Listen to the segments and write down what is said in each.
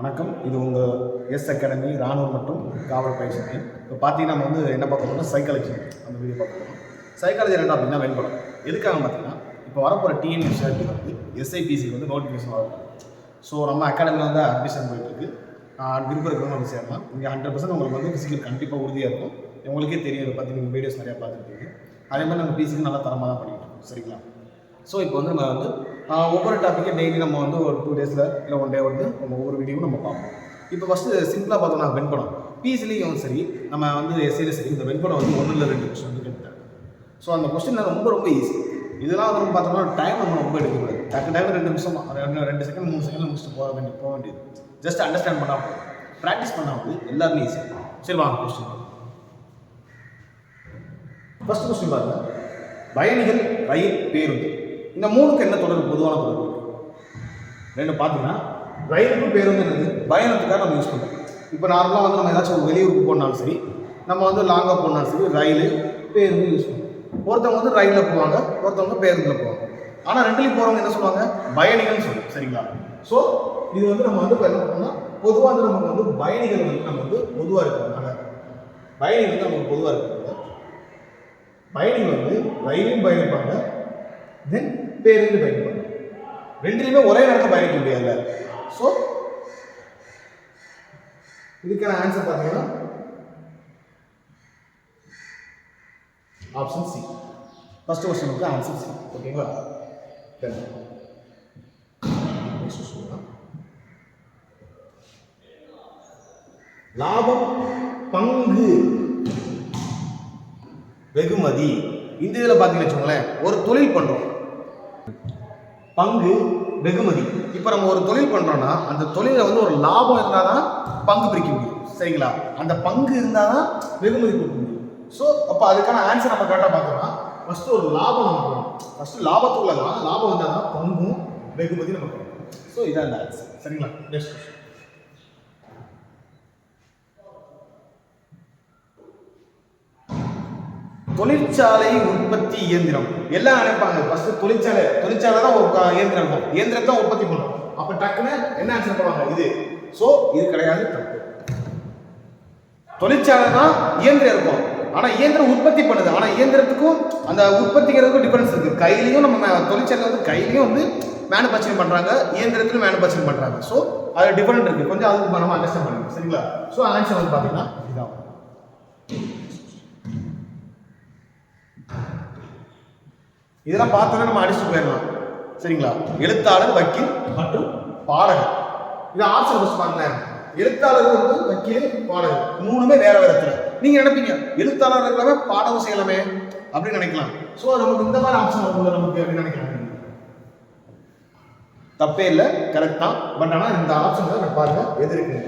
வணக்கம். இது உங்கள் எஸ் அகாடமி ராணுவம் மற்றும் காவல் பயிற்சி மையம். இப்போ பார்த்தீங்கன்னா நம்ம வந்து என்ன பார்க்க போறோம்னா சைக்காலஜி அந்த வீடியோ பார்க்க போகிறோம் சைக்காலஜி என்ன அப்படின்னா வெண்படம் எதுக்காக பார்த்தீங்கன்னா இப்போ வரப்போகிற டிஎன்எஸ்ஆர்டி வந்து எஸ்ஐபிசிக்கு வந்து நோட்டிஃபிகேஷன் வரும். ஸோ நம்ம அகாடமியில் வந்து அட்மிஷன் போயிட்டுருக்கு. விருப்பம் இருக்கிறவங்க வந்து சேரலாம். இங்கே ஹண்ட்ரட் பர்சன்ட் உங்களுக்கு வந்து ஃபிசிக்கல் கண்டிப்பாக உறுதியாக இருக்கும். உங்களுக்கே தெரியும் இதை பற்றி நீங்கள் வீடியோஸ் நிறையா பார்த்துருக்கீங்க அதே மாதிரி நம்ம பிசிக்கு நல்லா தரமாக தான் பண்ணிட்டு இருக்கோம். சரிங்களா? ஸோ இப்போ வந்து நம்ம வந்து ஒவ்வொரு டாப்பிக்கும் டெய்லி நம்ம வந்து ஒரு டூ டேஸில் இல்லை ஒன் டே வந்து நம்ம ஒவ்வொரு வீடியோவும் நம்ம பார்ப்போம். இப்போ ஃபஸ்ட்டு சிம்பிளாக பார்த்தோம்னா வெண்படம். பிசிலையும் சரி நம்ம வந்து எஸ்ஐலையும் சரி இந்த வெண்படம் வந்து ஒன்றில் இல்லை ரெண்டு கொஸ்டின் வந்து கேட்டாங்க ஸோ அந்த கொஸ்டின் ரொம்ப ரொம்ப ஈஸி இதெல்லாம் வந்து பார்த்தோம்னா டைம் நம்ம ரொம்ப எடுக்கக்கூடாது. டக்கு டைம் ரெண்டு நிமிஷம் ரெண்டு ரெண்டு செகண்ட் மூணு செகண்ட் முடிச்சுட்டு போக வேண்டிய போக வேண்டியது. ஜஸ்ட் அண்டர்ஸ்டாண்ட் பண்ணாமல் ப்ராக்டிஸ் பண்ணால் வந்து எல்லாருமே ஈஸி சரி வாங்க கொஸ்டின் ஃபஸ்ட் கொஸ்டின் பாருங்க. பயணிகள் ரயில் பேருந்து. இந்த மூணுக்கு என்ன தொடர்பு? பொதுவான தொடர்பு. ரெண்டு பார்த்தீங்கன்னா ரயிலுக்கும் பேருந்து என்னது பயணத்துக்காக நம்ம யூஸ் பண்ணுறோம் இப்போ நார்மலாக வந்து நம்ம ஏதாச்சும் ஒரு வெளியூருக்கு போனாலும் சரி நம்ம வந்து லாங்காக போனாலும் சரி ரயில் பேருந்து யூஸ் பண்ணுவோம் ஒருத்தவங்க வந்து ரயிலில் போவாங்க ஒருத்தவங்க பேருந்தில் போவாங்க. ஆனால் ரெண்டுலையும் போகிறவங்க என்ன சொல்லுவாங்க? பயணிகள்னு சொல்லுவோம் சரிங்களா? ஸோ இது வந்து நம்ம வந்து இப்போ என்ன பண்ணோம்னா பொதுவாக வந்து நமக்கு வந்து பயணிகள் வந்து நம்ம வந்து பொதுவாக இருக்கிறதுனால பயணிகள் வந்து நமக்கு பொதுவாக இருக்கிறது பயணிகள் வந்து ரயிலையும் பயணிப்பாங்க தென் பேருந்து பயணிப்பாங்க. ரெண்டுலையுமே ஒரே நேரத்தில் பயணிக்க முடியாதுல்ல. ஸோ இதுக்கான ஆன்சர் பார்த்தீங்கன்னா ஆப்ஷன் சி ஃபர்ஸ்ட் கொஸ்டினுக்கு ஆன்சர் சி ஓகேங்களா தென் நெக்ஸ்ட் லாபம் பங்கு வெகுமதி. இந்த இதில் பார்த்தீங்கன்னு வச்சுக்கோங்களேன் ஒரு தொழில் பண்ணுறோம் பங்கு வெகுமதி. இப்போ நம்ம ஒரு தொழில் பண்ணுறோன்னா அந்த தொழிலில் வந்து ஒரு லாபம் இருந்தால் தான் பங்கு பிரிக்க முடியும். சரிங்களா? அந்த பங்கு இருந்தால் தான் வெகுமதி கொடுக்க முடியும். ஸோ அப்போ அதுக்கான ஆன்சர் நம்ம கரெக்டாக பார்த்தோம்னா ஃபஸ்ட்டு ஒரு லாபம் நமக்கு வரும் ஃபஸ்ட்டு லாபத்துக்குள்ள தான் லாபம் வந்தால் தான் பங்கும் வெகுமதி நமக்கு ஸோ இதான் இந்த ஆன்சர் சரிங்களா? நெக்ஸ்ட் கொஸ்டின் தொழிற்சாலை உற்பத்தி இயந்திரம். எல்லாம் நினைப்பாங்க. ஃபர்ஸ்ட் தொழிற்சாலை தொழிற்சாலை தான் ஒரு இயந்திரம் இருக்கும். இயந்திரத்தை உற்பத்தி பண்ணும். அப்போ டக்குன்னு என்ன ஆன்சர் பண்ணுவாங்க? இது. ஸோ இது கிடையாது தப்பு. தொழிற்சாலை தான் இயந்திரம் இருக்கும். ஆனால் இயந்திரம் உற்பத்தி பண்ணுது. ஆனால் இயந்திரத்துக்கும் அந்த உற்பத்திக்கிறதுக்கும் டிஃபரன்ஸ் இருக்குது கையிலையும் நம்ம தொழிற்சாலை வந்து கையிலையும் வந்து மேனுஃபேக்சரிங் பண்ணுறாங்க இயந்திரத்திலும் மேனுஃபேக்சரிங் பண்ணுறாங்க ஸோ அது டிஃபரெண்ட் இருக்குது கொஞ்சம் அதுக்கு நம்ம அண்டர்ஸ்டாண்ட் பண்ணுங்க சரிங்களா? ஸோ ஆன்சர் வந்து பார்த்தீங்கன்னா இதான் இதெல்லாம் பார்த்தோன்னா நம்ம அடிச்சுட்டு போயிடலாம். சரிங்களா? எழுத்தாளர் வக்கீல் மற்றும் பாடகர். இது ஆப்ஷன் ஃபஸ்ட் பாருங்களேன் எழுத்தாளர் வந்து வக்கீல் பாடகர். மூணுமே வேற வேற துறை நீங்க நினைப்பீங்க எழுத்தாளர் இருக்கிறவங்க பாடகம் செய்யலாமே அப்படின்னு நினைக்கலாம். ஸோ நமக்கு இந்த மாதிரி ஆப்ஷன் வரும்போது நமக்கு அப்படின்னு நினைக்கலாம். தப்பே இல்லை கரெக்ட் தான். பட் ஆனால் இந்த ஆப்ஷன் நான் பாருங்க எது இருக்கு?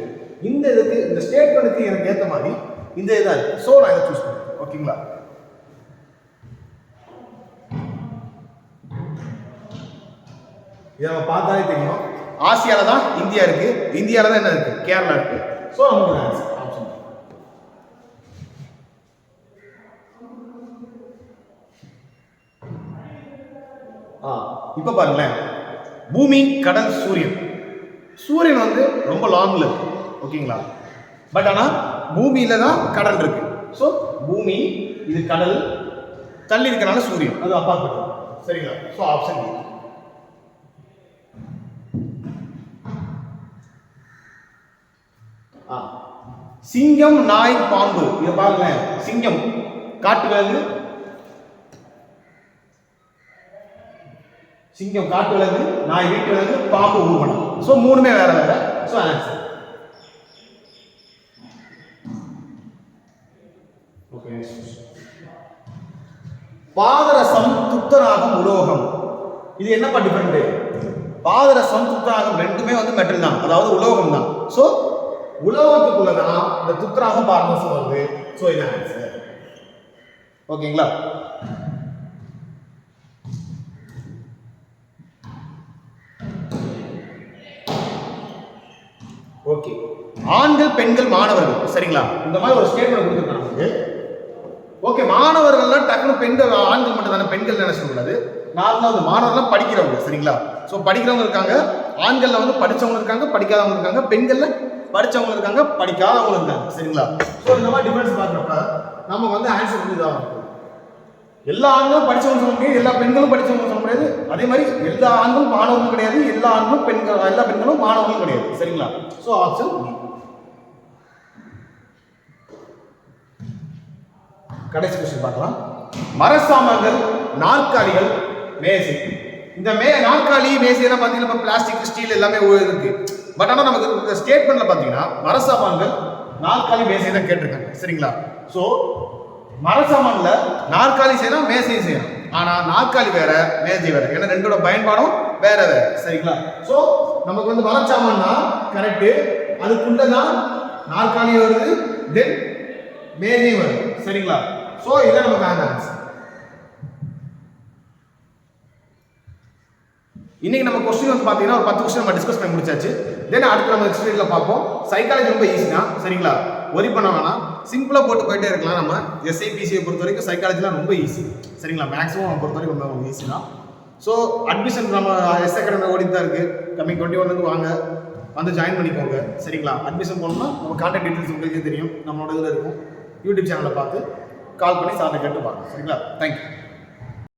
இந்த இதுக்கு இந்த ஸ்டேட்மெண்ட்டுக்கு எனக்கு ஏற்ற மாதிரி இந்த இதாக இருக்கு. ஸோ நான் இதை சூஸ் பண்ணுறேன் ஓகேங்களா இதை நம்ம பார்த்தாலே தெரியும். ஆசியாவில் தான் இந்தியா இருக்கு. இந்தியாவில் தான் என்ன இருக்கு? கேரளா இருக்கு. ஸோ நமக்கு ஆன்சர் ஆப்ஷன் ஆ இப்போ பாருங்களேன். பூமி கடல் சூரியன். சூரியன் வந்து ரொம்ப லாங்ல இருக்கு. ஓகேங்களா? பட் ஆனால் பூமியில தான் கடல் இருக்கு. ஸோ பூமி இது கடல் தள்ளி இருக்கிறனால சூரியன். அது அப்பாற்பட்டது. சரிங்களா? ஸோ ஆப்ஷன் சிங்கம் நாய் பாம்பு. இதை பாருங்களேன் சிங்கம். காட்டு சிங்கம் காட்டு விலங்கு நாய் வீட்டு விலங்கு பாம்பு ஊர்வனம் ஸோ மூணுமே வேற வேற. ஸோ ஆன்சர் ஓகே பாதரசம் துத்தநாகம் உலோகம். இது என்னப்பா டிஃபரெண்ட் பாதரசம் துத்தநாகம் ரெண்டுமே வந்து மெட்டல் தான். அதாவது உலோகம் தான் ஸோ உலோகத்துக்குள்ள தான் இந்த துத்தநாகம் பாதரசம் வருது ஸோ இதான் ஆன்சர் ஓகேங்களா? ஓகே. ஆண்கள் பெண்கள் மாணவர்கள். சரிங்களா? இந்த மாதிரி ஒரு ஸ்டேட்மெண்ட் கொடுத்துருக்காங்க ஓகே மாணவர்கள்லாம் டக்குனு பெண்கள் ஆண்கள் மட்டும் தானே பெண்கள் நினைச்சு கூடாது நார்மலாக வந்து மாணவர்கள்லாம் படிக்கிறவங்க சரிங்களா? ஸோ படிக்கிறவங்க இருக்காங்க. ஆண்களில் வந்து படிச்சவங்க இருக்காங்க படிக்காதவங்க இருக்காங்க. பெண்களில் படித்தவங்களும் இருக்காங்க படிக்காதவங்களும் இருக்காங்க. சரிங்களா? ஸோ இந்த மாதிரி டிஃபரன்ஸ் பார்க்குறப்ப நம்ம வந்து ஆன்சர் வந்து இதாக இருக்கும். எல்லா ஆண்களும் படித்தவங்க சொல்ல முடியாது எல்லா பெண்களும் படிச்சவங்க சொல்ல முடியாது. அதே மாதிரி எல்லா ஆண்களும் மாணவர்களும் கிடையாது எல்லா ஆண்களும் பெண்கள் எல்லா பெண்களும் மாணவர்களும் கிடையாது. சரிங்களா? ஸோ ஆப்ஷன் கடைசி கொஸ்டின் பார்க்கலாம். மரசாமான்கள் நாற்காலிகள் மேசை. இந்த மே நாற்காலி மேசையெல்லாம் பார்த்தீங்கன்னா இப்போ பிளாஸ்டிக் ஸ்டீல் எல்லாமே இருக்கு பட் ஆனால் நமக்கு ஸ்டேட்மெண்ட்ல பார்த்தீங்கன்னா மரசாமான்கள் நாற்காலி மேசை தான் கேட்டிருக்காங்க. சரிங்களா? ஸோ மரசாமான்ல நாற்காலி செய்யலாம் மேசையும் செய்யலாம். ஆனா நாற்காலி வேற மேஜை வேற. ஏன்னா ரெண்டோட பயன்பாடும் வேற வேற. சரிங்களா? ஸோ நமக்கு வந்து மரச்சாமான்னா கரெக்ட் அதுக்குள்ளதான் நாற்காலி வருது தென் மேஜையும் வருது. சரிங்களா? ஸோ இதான் நமக்கு ஆன்சர் இன்னைக்கு நம்ம கொஸ்டின் வந்து பார்த்தீங்கன்னா ஒரு பத்து கொஸ்டின் நம்ம டிஸ்கஸ் பண்ணி முடிச்சாச்சு. தென் அடுத்து நம்ம நெக்ஸ்ட் பார்ப்போம். சைக்காலஜி ரொம்ப ஈஸி தான் சரிங்களா? ஒரி பண்ண வேணாம். சிம்பிளாக போட்டு போயிட்டே இருக்கலாம் நம்ம. எஸ்ஐ பொறுத்த வரைக்கும் சைக்காலஜிலாம் ரொம்ப ஈஸி சரிங்களா? மேக்ஸிமம் பொறுத்த வரைக்கும் ரொம்ப ஈஸி தான். ஸோ அட்மிஷன் நம்ம எஸ் அகாடமி ஓடிட்டு தான் இருக்குது கம்மிங் டுவெண்ட்டி ஒன்லேருந்து வாங்க. வந்து ஜாயின் பண்ணிக்கோங்க. சரிங்களா? அட்மிஷன் போனோம்னா நம்ம கான்டாக்ட் டீட்டெயில்ஸ் உங்களுக்கே தெரியும். நம்மளோட இதில் இருக்கும். யூடியூப் சேனலை பார்த்து கால் பண்ணி சார்ட்ட கேட்டு பாருங்க. சரிங்களா? தேங்க்யூ